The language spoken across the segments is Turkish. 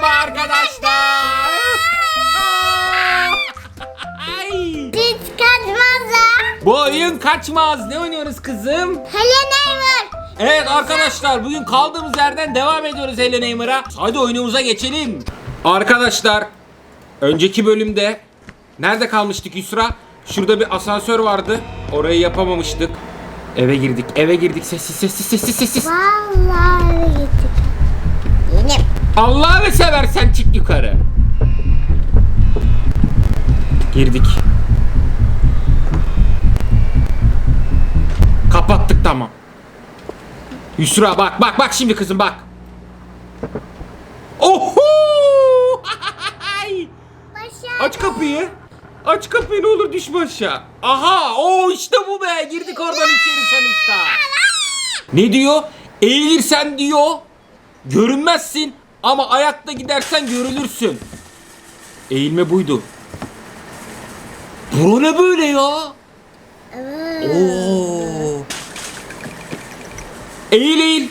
Merhaba arkadaşlar. Ay. Hiç kaçmaz ha. Bu oyun kaçmaz. Ne oynuyoruz kızım? Hele Neymar. Evet arkadaşlar bugün kaldığımız yerden devam ediyoruz Hello Neymar'a. Hadi oyunumuza geçelim. Arkadaşlar önceki bölümde nerede kalmıştık Yusra? Şurada bir asansör vardı. Orayı yapamamıştık. Eve girdik. Eve girdik. Sessiz sessiz sessiz sessiz. Vallahi gittik. Allah'ını seversen çık yukarı. Girdik. Kapattık tamam. Yusra bak bak bak şimdi kızım bak. Oho! Aç kapıyı. Aç kapıyı ne olur düşme aşağı. Aha o işte bu be girdik oradan içeri sonuçta. Ne diyor? Eğilirsen diyor görünmezsin ama ayakta gidersen görülürsün. Eğilme buydu. Bura ne böyle ya? Oo. Eğil eğil.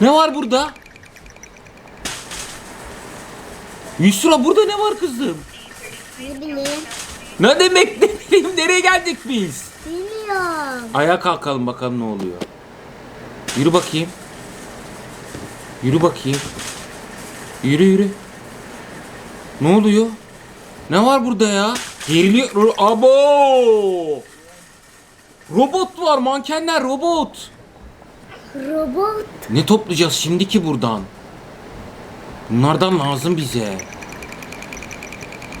Ne var burada? Yusra burada ne var kızım? Ne bileyim. Ne demek ne bileyim nereye geldik biz? Bilmiyorum. Ayağa kalkalım bakalım ne oluyor. Yürü bakayım. Yürü bakayım. Yürü yürü. Ne oluyor? Ne var burada ya? Geriliyor. Abo! Robot var, mankenler robot. Robot. Ne toplayacağız şimdi ki buradan? Bunlardan lazım bize.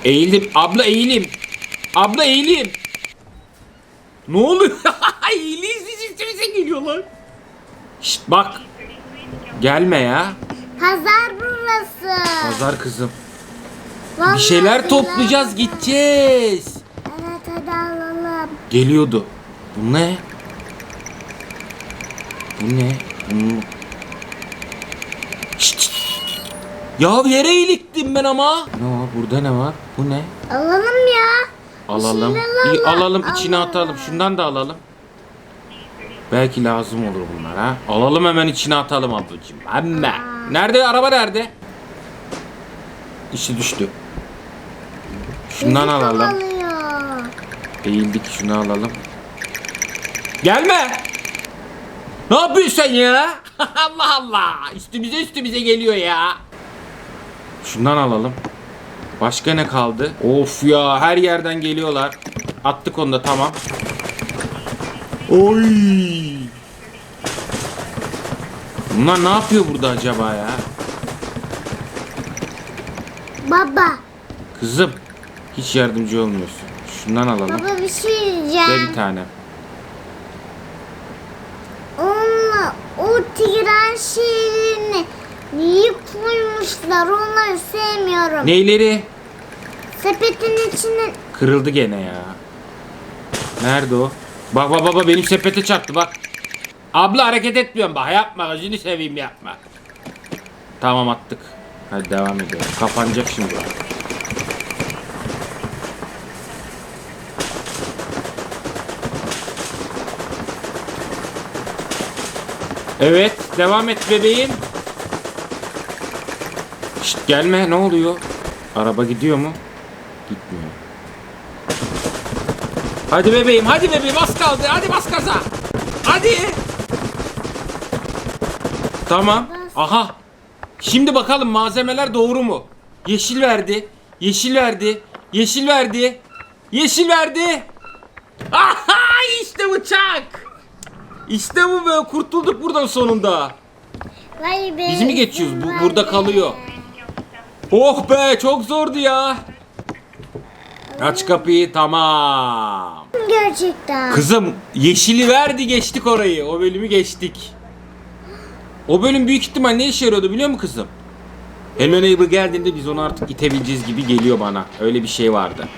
Eğildim. Abla eğilim. Abla eğilim. Ne oluyor? Eğiliyiz biz üstümüze geliyorlar. Şşt bak. Gelme ya. Pazar burası. Pazar kızım. Vallahi Bir şeyler toplayacağız gideceğiz. Evet hadi alalım. Geliyordu. Bu ne? Bu ne? Bu... Şşt, şşt. Ya yere iliktim ben ama. Ne var? Burada ne var? Bu ne? Alalım ya. Alalım. İyi alalım. alalım içine Alalım. atalım. Şundan da alalım. Belki lazım olur bunlar ha. Alalım hemen içine atalım ablacığım. Hemen. Nerede? Araba nerede? İşi düştü. Şundan alalım. kovalıyor. Eğildik şunu alalım. Gelme. Ne yapıyorsun sen ya? Allah Allah. Üstümüze üstümüze geliyor ya. Şundan alalım. Başka ne kaldı? Of ya her yerden geliyorlar. Attık onu da tamam. Oy. Bunlar ne yapıyor burada acaba ya? Baba. Kızım hiç yardımcı olmuyorsun. Şundan alalım. Baba bir şey diyeceğim. bir tane. Onunla o tren şehrini yiyip koymuşlar. Onları sevmiyorum. Neyleri? Sepetin içine Kırıldı gene ya. Nerede o? Bak bak baba benim sepete çarptı bak. Abla hareket etmiyorum bak yapma gözünü seveyim yapma. Tamam attık. Hadi devam edelim. Kapanacak şimdi. Evet devam et bebeğim. Şşt gelme ne oluyor? Araba gidiyor mu? Gitmiyor. Hadi bebeğim, hadi bebeğim az kaldı. Hadi bas gaza. Hadi. Tamam. Aha. Şimdi bakalım malzemeler doğru mu? Yeşil verdi. Yeşil verdi. Yeşil verdi. Yeşil verdi. Aha işte uçak. İşte bu be kurtulduk buradan sonunda. Vay be. Biz mi geçiyoruz? Bu burada kalıyor. Oh be çok zordu ya. Aç kapıyı tamam. Gerçekten. Kızım yeşili verdi geçtik orayı. O bölümü geçtik. O bölüm büyük ihtimal ne işe yarıyordu biliyor musun kızım? Hello Neighbor geldiğinde biz onu artık itebileceğiz gibi geliyor bana. Öyle bir şey vardı.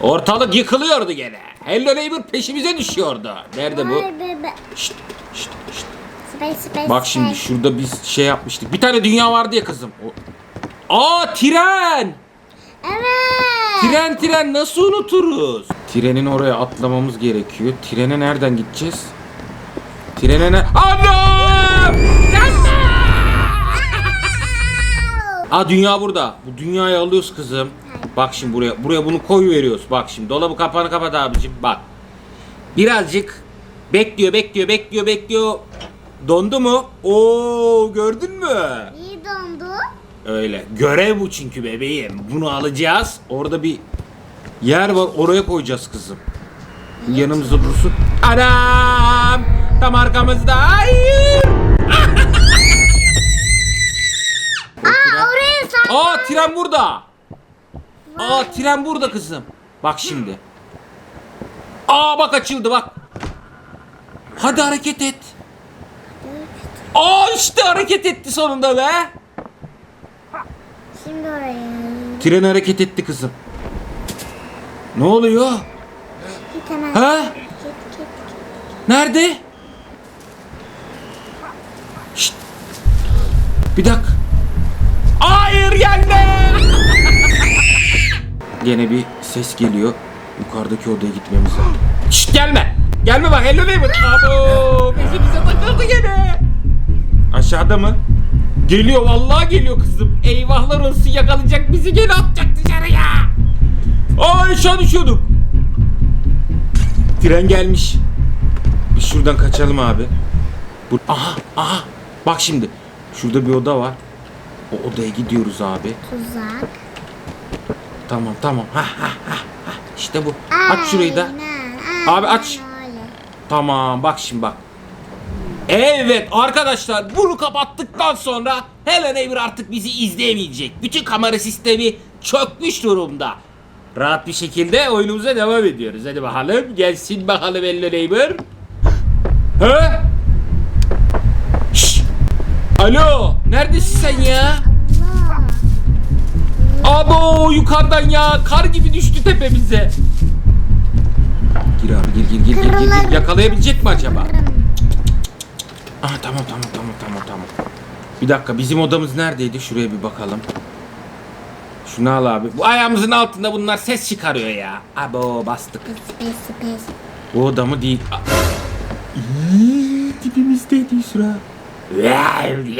Ortalık yıkılıyordu gene. Hello Neighbor peşimize düşüyordu. Nerede bu? Şşt, şşt, şşt. Bak şimdi şurada biz şey yapmıştık. Bir tane dünya vardı ya kızım. O... Aa tren! Evet. Tren tren nasıl unuturuz? Trenin oraya atlamamız gerekiyor. Trene nereden gideceğiz? Trene ne? Anam! Aa dünya burada. Bu dünyayı alıyoruz kızım. Bak şimdi buraya buraya bunu koy veriyoruz. Bak şimdi dolabı kapağını kapat abicim. Bak. Birazcık bekliyor bekliyor bekliyor bekliyor. Dondu mu? Oo gördün mü? İyi dondu. Öyle. Görev bu çünkü bebeğim. Bunu alacağız. Orada bir yer var. Oraya koyacağız kızım. Yanımızda dursun. Anam! Tam arkamızda. Hayır! Aa tren burada. Aa tren burada kızım. Bak şimdi. Aa bak açıldı bak. Hadi hareket et. Aa işte hareket etti sonunda be. Şimdi oraya. Tren hareket etti kızım. Ne oluyor? Ha? Nerede? Şşt. Bir dakika. Hayır gelme. Gene bir ses geliyor. Yukarıdaki odaya gitmemiz lazım. Şşt gelme. Gelme bak hello neighbor. Abo peşimize takıldı gene. Aşağıda mı? Geliyor vallahi geliyor kızım. Eyvahlar olsun yakalayacak bizi gene atacak dışarıya. Aa aşağı düşüyorduk. Tren gelmiş. Biz şuradan kaçalım abi. Bu... Aha aha. Bak şimdi. Şurada bir oda var. O odaya gidiyoruz abi. Tuzak. Tamam tamam. Ha ha ha. İşte bu. Aç şurayı da. Abi aç. Tamam bak şimdi bak. Evet arkadaşlar bunu kapattıktan sonra Hello Neighbor artık bizi izleyemeyecek. Bütün kamera sistemi çökmüş durumda. Rahat bir şekilde oyunumuza devam ediyoruz. Hadi bakalım gelsin bakalım Hello Neighbor. He? Alo neredesin sen ya? Abo yukarıdan ya kar gibi düştü tepemize. Gir abi gir gir gir gir gir, gir. Yakalayabilecek mi acaba? Aha tamam tamam tamam tamam tamam. Bir dakika bizim odamız neredeydi? Şuraya bir bakalım. Şunu al abi. Bu ayağımızın altında bunlar ses çıkarıyor ya. Abo bastık. Bu oda mı değil? A- İyi, Dibimizdeydi Yusra.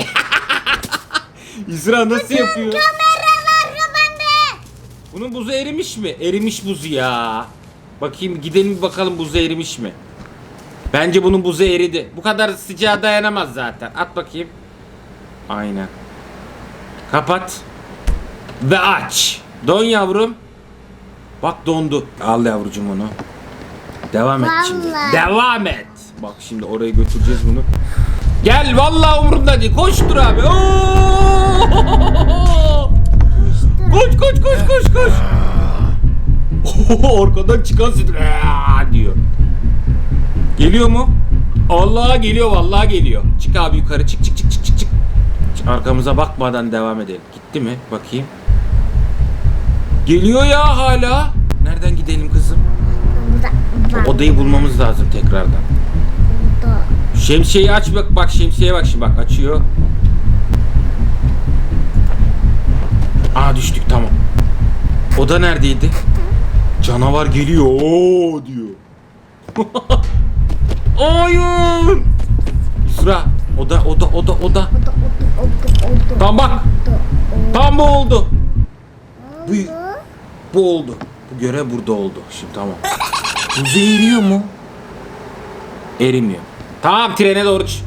Yusra nasıl yapıyor? Kameralar kapandı. Bunun buzu erimiş mi? Erimiş buzu ya. Bakayım gidelim bir bakalım buzu erimiş mi? Bence bunun buzu eridi. Bu kadar sıcağa dayanamaz zaten. At bakayım. Aynen. Kapat. Ve aç. Don yavrum. Bak dondu. Al yavrucum onu. Devam et şimdi. Devam et. Bak şimdi oraya götüreceğiz bunu. Gel vallahi umurumda değil. Koştur abi. Oo! Koş koş koş koş koş. Arkadan çıkan ses "Aa!" diyor. Geliyor mu? Allah geliyor vallahi geliyor. Çık abi yukarı çık çık çık çık çık Arkamıza bakmadan devam edelim. Gitti mi? Bakayım. Geliyor ya hala. Nereden gidelim kızım? Odayı bulmamız lazım tekrardan. Şemsiyeyi aç bak bak şemsiyeye bak şimdi bak açıyor. Aa düştük tamam. Oda neredeydi? Canavar geliyor oo diyor. Hayır. Yusra oda oda oda oda. Oda oda oda oda. Tamam bak. Tam bu oldu. Bu, bu oldu. Bu görev burada oldu. Şimdi tamam. Buzu eriyor mu? Erimiyor. Tamam trene doğru ç-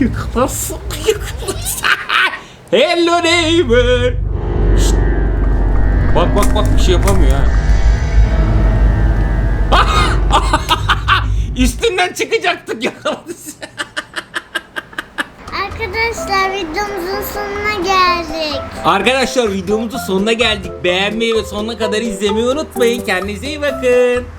Yıkılasın, yıkılasın. Hello neighbor. Şşt. Bak bak bak bir şey yapamıyor ha. Üstünden çıkacaktık yakaladı. Arkadaşlar videomuzun sonuna geldik. Arkadaşlar videomuzun sonuna geldik. Beğenmeyi ve sonuna kadar izlemeyi unutmayın. Kendinize iyi bakın.